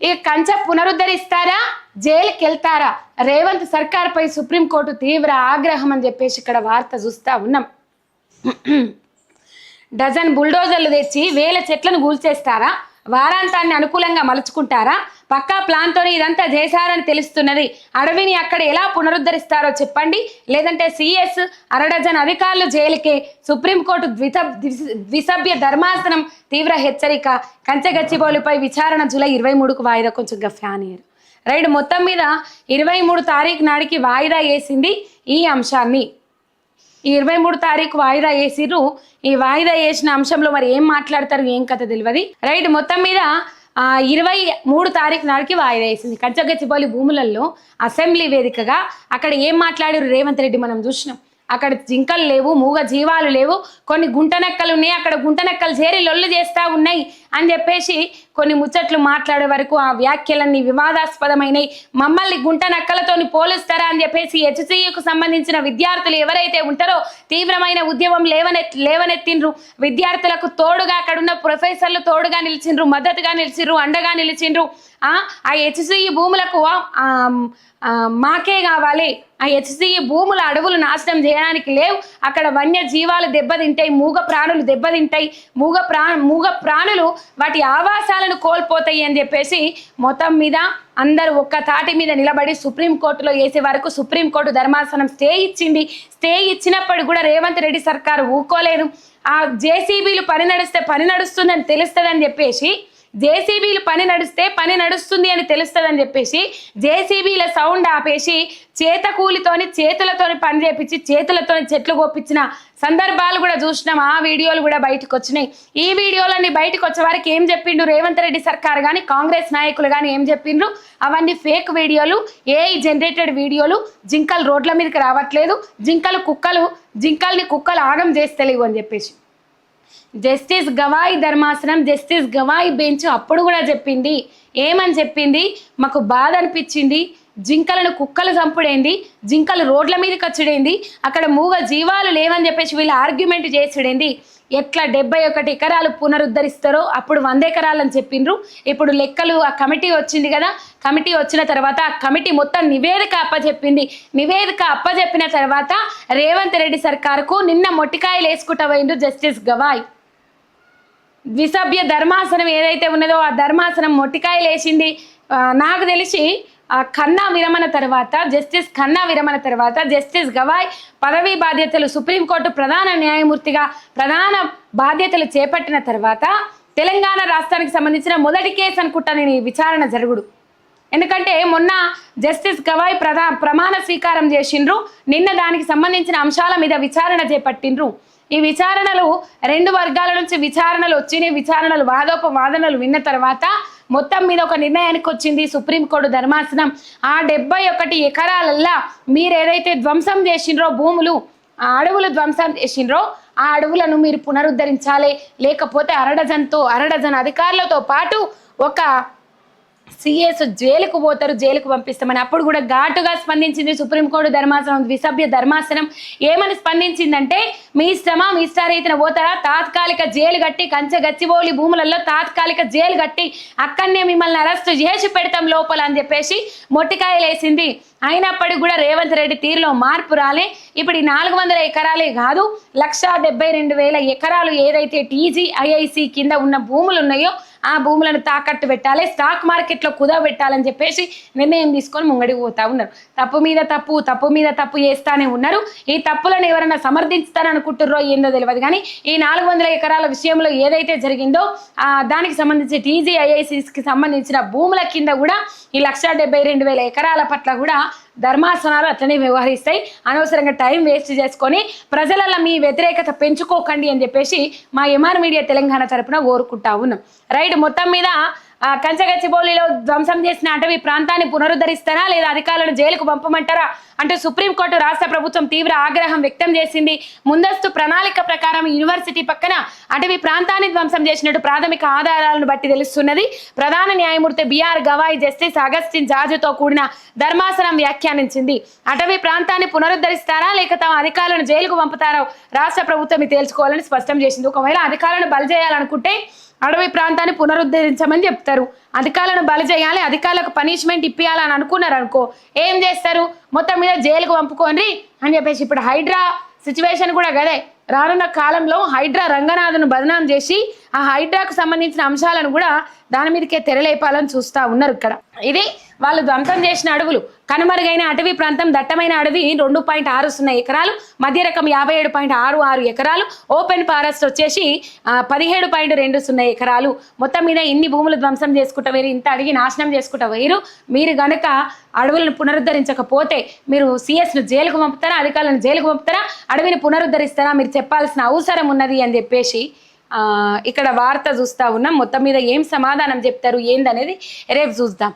ఇక కంచె పునరుద్ధరిస్తారా? జైలుకి వెళ్తారా రేవంత్ సర్కార్పై సుప్రీంకోర్టు తీవ్ర ఆగ్రహం అని చెప్పేసి ఇక్కడ వార్త చూస్తా ఉన్నాం. డజన్ బుల్డోజర్లు తెచ్చి వేల చెట్లను కూల్చేస్తారా వారాంతాన్ని అనుకూలంగా మలుచుకుంటారా? పక్కా ప్లాన్తో ఇదంతా చేశారని తెలుస్తున్నది. అడవిని అక్కడ ఎలా పునరుద్ధరిస్తారో చెప్పండి. లేదంటే సిఎస్ అరడజన్ అధికారులు జైలుకే సుప్రీంకోర్టు ద్విత ద్విసభ్య ధర్మాసనం తీవ్ర హెచ్చరిక. కంచెగచ్చిబౌలిపై విచారణ జూలై ఇరవై మూడుకు వాయిదా కొంచెం ఫ్యాన్ ఇయర్ రైట్ మొత్తం మీద ఇరవై మూడు తారీఖు నాడికి వాయిదా వేసింది ఈ అంశాన్ని. ఈ ఇరవై మూడు తారీఖు వాయిదా వేసిర్రు. ఈ వాయిదా వేసిన అంశంలో మరి ఏం మాట్లాడతారు ఏం కథ తెలియదు. రైట్ మొత్తం మీద ఆ, ఇరవై మూడు తారీఖు నాటికి వాయిదా వేసింది. కంచగచ్చిపల్లి భూములలో అసెంబ్లీ వేదికగా అక్కడ ఏం మాట్లాడారు రేవంత్ రెడ్డి మనం చూసినాం. అక్కడ జింకలు లేవు మూగ జీవాలు లేవు. కొన్ని గుంటనెక్కలు ఉన్నాయి. అక్కడ గుంటనెక్కలు చేరి లొల్లు చేస్తా ఉన్నాయి. అని చెప్పేసి కొన్ని ముచ్చట్లు మాట్లాడే వరకు ఆ వ్యాఖ్యలన్నీ వివాదాస్పదమైనవి మమ్మల్ని గుంట నక్కలతోని పోలుస్తారా అని చెప్పేసి హెచ్సియుకు సంబంధించిన విద్యార్థులు ఎవరైతే ఉంటారో తీవ్రమైన ఉద్యమం లేవనె లేవనెత్తిండ్రు. విద్యార్థులకు తోడుగా అక్కడున్న ప్రొఫెసర్లు తోడుగా నిలిచిండ్రు మద్దతుగా నిలిచిండ్రు అండగా నిలిచిండ్రు. ఆ హెచ్సిఈ భూములకు మాకే కావాలి. ఆ హెచ్సిఈ భూముల అడవులు నాశనం చేయడానికి లేవు. అక్కడ వన్య జీవాలు దెబ్బతింటాయి మూగ ప్రాణులు దెబ్బతింటాయి. మూగ ప్రా మూగ ప్రాణులు వాటి ఆవాసాలను కోల్పోతాయి అని చెప్పేసి మొత్తం మీద అందరూ ఒక్క తాటి మీద నిలబడి సుప్రీంకోర్టులో వేసే వరకు సుప్రీంకోర్టు ధర్మాసనం స్టే ఇచ్చింది. స్టే ఇచ్చినప్పుడు కూడా రేవంత్ రెడ్డి సర్కారు ఊకోలేదు. ఆ జేసీబీలు పని నడిస్తే పని నడుస్తుందని తెలుస్తుందని చెప్పేసి జేసీబీలు పని నడిస్తే పని నడుస్తుంది అని తెలుస్తుందని చెప్పేసి జేసీబీల సౌండ్ ఆపేసి చేత కూలితోని చేతులతోని పని చేపించి చేతులతోని చెట్లు గోపించిన సందర్భాలు కూడా చూసినాం. ఆ వీడియోలు కూడా బయటకు వచ్చినాయి. ఈ వీడియోలన్నీ బయటకు వచ్చే వారికి ఏం చెప్పిండు రేవంత్ రెడ్డి సర్కార్ కానీ కాంగ్రెస్ నాయకులు కానీ ఏం చెప్పిండ్రు? అవన్నీ ఫేక్ వీడియోలు ఏఐ జనరేటెడ్ వీడియోలు. జింకలు రోడ్ల మీదకి రావట్లేదు. జింకలు కుక్కలు జింకల్ని కుక్కలు ఆగం చేస్తలేవు అని చెప్పేసి. జస్టిస్ గవాయి ధర్మాసనం జస్టిస్ గవాయి బెంచ్ అప్పుడు కూడా చెప్పింది. ఏమని చెప్పింది? మాకు బాధ అనిపించింది. జింకలను కుక్కలు చంపుడేంది. జింకలు రోడ్ల మీదకి వచ్చుడేంది. అక్కడ మూగ జీవాలు లేవని చెప్పేసి వీళ్ళు ఆర్గ్యుమెంట్ చేసుడేంది. ఎట్లా డెబ్బై ఒకటి ఎకరాలు పునరుద్ధరిస్తారో అప్పుడు వంద ఎకరాలని చెప్పిండ్రు. ఇప్పుడు లెక్కలు ఆ కమిటీ వచ్చింది కదా కమిటీ వచ్చిన తర్వాత ఆ కమిటీ మొత్తం నివేదిక అప్పచెప్పింది. నివేదిక అప్పచెప్పిన తర్వాత రేవంత్ రెడ్డి సర్కారుకు నిన్న మొట్టికాయలు వేసుకుంటా పోయిండ్రు జస్టిస్ గవాయ్. ద్విసభ్య ధర్మాసనం ఏదైతే ఉన్నదో ఆ ధర్మాసనం మొట్టికాయలు వేసింది. నాకు తెలిసి ఖన్నా విరమణ తర్వాత జస్టిస్ ఖన్నా విరమణ తర్వాత జస్టిస్ గవాయ్ పదవీ బాధ్యతలు సుప్రీంకోర్టు ప్రధాన న్యాయమూర్తిగా ప్రధాన బాధ్యతలు చేపట్టిన తర్వాత తెలంగాణ రాష్ట్రానికి సంబంధించిన మొదటి కేసు అనుకుంటా నేను ఈ విచారణ జరుగుడు. ఎందుకంటే మొన్న జస్టిస్ గవాయ్ ప్రధా ప్రమాణ స్వీకారం చేసిండ్రు. నిన్న దానికి సంబంధించిన అంశాల మీద విచారణ చేపట్టిండ్రు. ఈ విచారణలు రెండు వర్గాల నుంచి విచారణలు వచ్చినాయి. విచారణలు వాదోపవాదనలు విన్న తర్వాత మొత్తం మీద ఒక నిర్ణయానికి వచ్చింది సుప్రీంకోర్టు ధర్మాసనం. ఆ డెబ్బై ఒకటి ఎకరాలల్లా మీరు ఏదైతే ధ్వంసం చేసిండ్రో భూములు ఆ అడవులు ధ్వంసం చేసిండ్రో ఆ అడవులను మీరు పునరుద్ధరించాలి. లేకపోతే అరడజన్తో అరడజన్ అధికారులతో పాటు ఒక సిఎస్ జైలుకు పోతారు జైలుకు పంపిస్తామని. అప్పుడు కూడా ఘాటుగా స్పందించింది సుప్రీంకోర్టు ధర్మాసనం విసభ్య ధర్మాసనం. ఏమని స్పందించిందంటే మీ శ్రమ మీ ఇష్టారీతిన పోతారా? తాత్కాలిక జైలు కట్టి కంచె గచ్చిబౌలి భూములలో తాత్కాలిక జైలు కట్టి అక్కడనే మిమ్మల్ని అరెస్ట్ చేసి పెడతాం లోపల అని చెప్పేసి మొట్టికాయలు వేసింది అయినప్పటికీ కూడా రేవంత్ రెడ్డి తీరులో మార్పు రాలే. ఇప్పుడు ఈ నాలుగు వందల ఎకరాలే కాదు లక్షా డెబ్బై రెండు వేల ఎకరాలు ఏదైతే టీజీ ఐఐసి కింద ఉన్న భూములు ఉన్నాయో ఆ భూములను తాకట్టు పెట్టాలి స్టాక్ మార్కెట్లో కుదవ పెట్టాలని చెప్పేసి నిర్ణయం తీసుకొని ముంగడికి పోతా ఉన్నారు. తప్పు మీద తప్పు తప్పు మీద తప్పు చేస్తానే ఉన్నారు. ఈ తప్పులను ఎవరైనా సమర్థిస్తారనుకుంటుర్రో ఏందో తెలియదు కానీ ఈ నాలుగు వందల ఎకరాల విషయంలో ఏదైతే జరిగిందో దానికి సంబంధించి టీజీఐఐసిస్కి సంబంధించిన భూముల కింద కూడా ఈ లక్ష డెబ్బై రెండు వేల ఎకరాల పట్ల కూడా ధర్మాసనాలు అట్లనే వ్యవహరిస్తాయి. అనవసరంగా టైం వేస్ట్ చేసుకొని ప్రజలలో మీ వ్యతిరేకత పెంచుకోకండి అని చెప్పేసి మా ఎంఆర్ మీడియా తెలంగాణ తరపున కోరుకుంటా ఉన్నాం. రైట్ మొత్తం మీద కంచగచ్చిబౌలిలో ధ్వంసం చేసిన అటవీ ప్రాంతాన్ని పునరుద్ధరిస్తారా లేదా అధికారులను జైలుకు పంపమంటారా అంటే సుప్రీంకోర్టు రాష్ట్ర ప్రభుత్వం తీవ్ర ఆగ్రహం వ్యక్తం చేసింది. ముందస్తు ప్రణాళిక ప్రకారం యూనివర్సిటీ పక్కన అటవీ ప్రాంతాన్ని ధ్వంసం చేసినట్టు ప్రాథమిక ఆధారాలను బట్టి తెలుస్తున్నది. ప్రధాన న్యాయమూర్తి బిఆర్ గవాయ్ జస్టిస్ అగస్టిన్ జాజుతో కూడిన ధర్మాసనం వ్యాఖ్యానించింది. అటవీ ప్రాంతాన్ని పునరుద్ధరిస్తారా లేక తమ అధికారులను జైలుకు పంపుతారో రాష్ట్ర ప్రభుత్వం తేల్చుకోవాలని స్పష్టం చేసింది. ఒకవేళ అధికారులను బలి చేయాలనుకుంటే అడవి ప్రాంతాన్ని పునరుద్ధరించమని చెప్తారు. అధికారులను బలి చేయాలి అధికారులకు పనిష్మెంట్ ఇప్పియాలని అనుకున్నారు అనుకో ఏం చేస్తారు? మొత్తం మీద జైలుకు పంపుకోండి అని చెప్పేసి ఇప్పుడు హైడ్రా సిచ్యువేషన్ కూడా గదే. రానున్న కాలంలో హైడ్రా రంగనాథను బదనాం చేసి ఆ హైడ్రాకు సంబంధించిన అంశాలను కూడా దాని మీదకే తెరలేపాలని చూస్తా ఉన్నారు ఇక్కడ. ఇది వాళ్ళు ధ్వంసం చేసిన అడవులు కనుమరుగైన అటవీ ప్రాంతం దట్టమైన అడవి రెండు పాయింట్ ఆరు సున్నా ఎకరాలు మధ్య రకం యాభై ఏడు పాయింట్ ఆరు ఆరు ఎకరాలు ఓపెన్ ఫారెస్ట్ వచ్చేసి పదిహేడు పాయింట్ రెండు సున్నా ఎకరాలు. మొత్తం మీద ఇన్ని భూములు ధ్వంసం చేసుకుంటా వేరు ఇంత అడిగి నాశనం చేసుకుంటా వేరు. మీరు గనక అడవులను పునరుద్ధరించకపోతే మీరు సిఎస్ను జైలుకు పంపుతారా అధికారులను జైలుకు పంపుతారా అడవిని పునరుద్ధరిస్తారా మీరు చెప్పాల్సిన అవసరం ఉన్నది అని చెప్పేసి ఇక్కడ వార్త చూస్తా ఉన్నాం. మొత్తం మీద ఏం సమాధానం చెప్తారు ఏందనేది రేపు చూద్దాం.